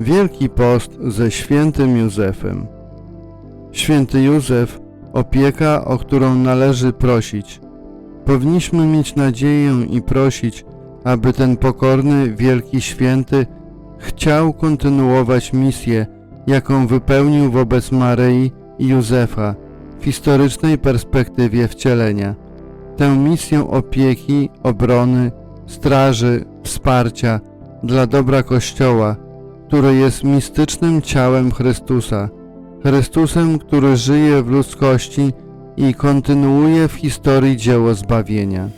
Wielki Post ze świętym Józefem. Święty Józef, opieka, o którą należy prosić. Powinniśmy mieć nadzieję i prosić, aby ten pokorny, wielki święty chciał kontynuować misję, jaką wypełnił wobec Maryi i Józefa w historycznej perspektywie wcielenia. Tę misję opieki, obrony, straży, wsparcia dla dobra Kościoła, który jest mistycznym ciałem Chrystusa, Chrystusem, który żyje w ludzkości i kontynuuje w historii dzieło zbawienia.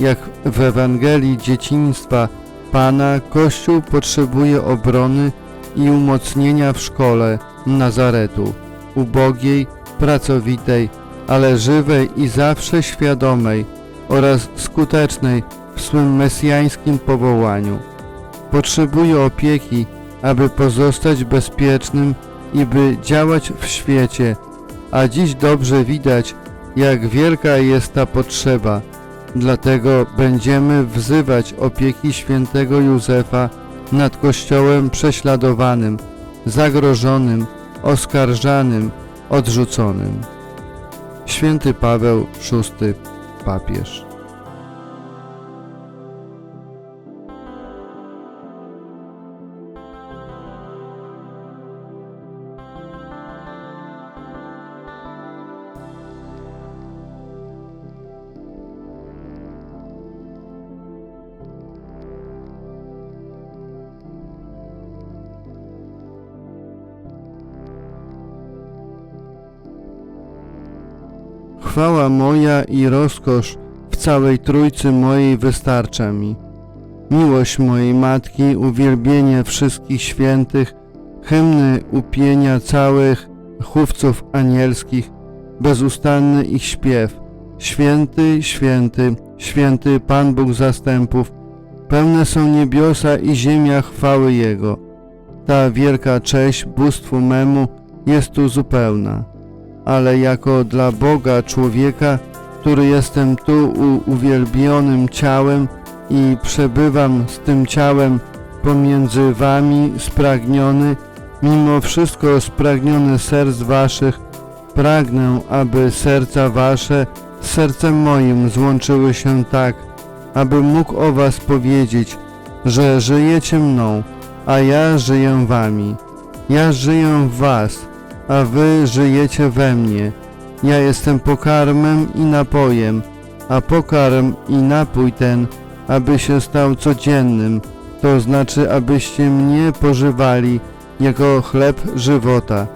Jak w Ewangelii dzieciństwa Pana Kościół potrzebuje obrony i umocnienia w szkole Nazaretu, ubogiej, pracowitej, ale żywej i zawsze świadomej oraz skutecznej w swym mesjańskim powołaniu. Potrzebuje opieki, aby pozostać bezpiecznym i by działać w świecie, a dziś dobrze widać, jak wielka jest ta potrzeba. Dlatego będziemy wzywać opieki świętego Józefa nad Kościołem prześladowanym, zagrożonym, oskarżanym, odrzuconym. Święty Paweł VI papież. Chwała moja i rozkosz w całej Trójcy mojej wystarcza mi. Miłość mojej Matki, uwielbienie wszystkich świętych, hymny upienia całych chówców anielskich, bezustanny ich śpiew. Święty, święty, święty Pan Bóg zastępów, pełne są niebiosa i ziemia chwały Jego. Ta wielka cześć bóstwu memu jest tu zupełna ale jako dla Boga człowieka, który jestem tu u uwielbionym ciałem i przebywam z tym ciałem pomiędzy wami spragniony, mimo wszystko spragniony serc waszych, pragnę, aby serca wasze z sercem moim złączyły się tak, aby mógł o was powiedzieć, że żyjecie mną, a ja żyję wami. Ja żyję w was, a wy żyjecie we mnie. Ja jestem pokarmem i napojem, a pokarm i napój ten, aby się stał codziennym, to znaczy, abyście mnie pożywali jako chleb żywota,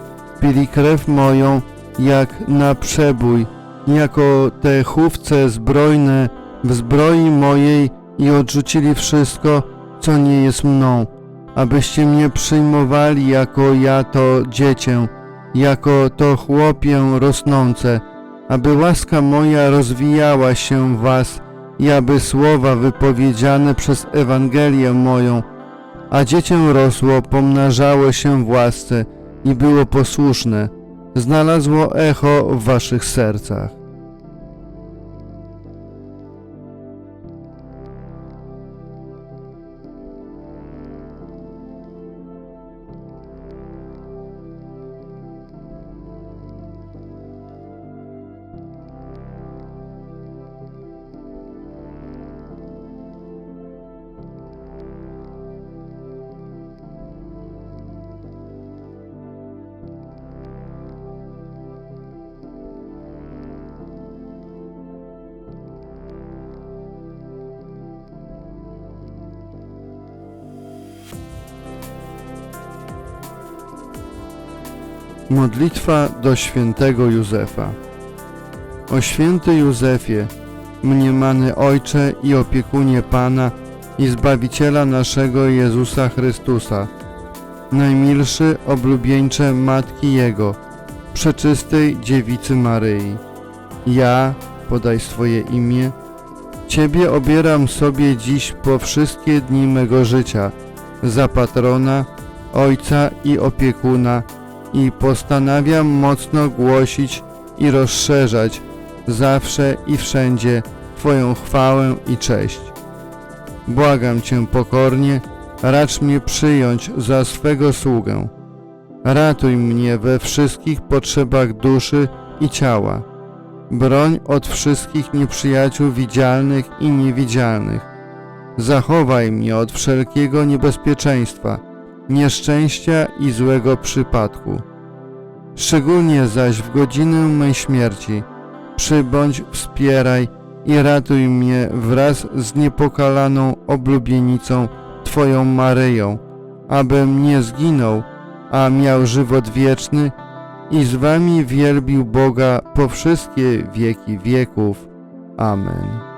pili krew moją jak na przebój, jako te chówce zbrojne w zbroi mojej i odrzucili wszystko, co nie jest mną, abyście mnie przyjmowali jako ja to dziecię, jako to chłopie rosnące, aby łaska moja rozwijała się w was i aby słowa wypowiedziane przez Ewangelię moją, a dziecię rosło, pomnażało się w łasce i było posłuszne, znalazło echo w waszych sercach. Modlitwa do świętego Józefa. O święty Józefie, mniemany Ojcze i opiekunie Pana i Zbawiciela naszego Jezusa Chrystusa, najmilszy oblubieńcze Matki Jego, przeczystej Dziewicy Maryi. Ja, podaj swoje imię, Ciebie obieram sobie dziś po wszystkie dni mego życia, za patrona, ojca i opiekuna, i postanawiam mocno głosić i rozszerzać zawsze i wszędzie Twoją chwałę i cześć. Błagam Cię pokornie, racz mnie przyjąć za swego sługę. Ratuj mnie we wszystkich potrzebach duszy i ciała. Broń od wszystkich nieprzyjaciół widzialnych i niewidzialnych. Zachowaj mnie od wszelkiego niebezpieczeństwa, nieszczęścia i złego przypadku. Szczególnie zaś w godzinę mej śmierci przybądź, wspieraj i ratuj mnie wraz z niepokalaną oblubienicą Twoją Maryją, abym nie zginął, a miał żywot wieczny i z Wami wielbił Boga po wszystkie wieki wieków. Amen.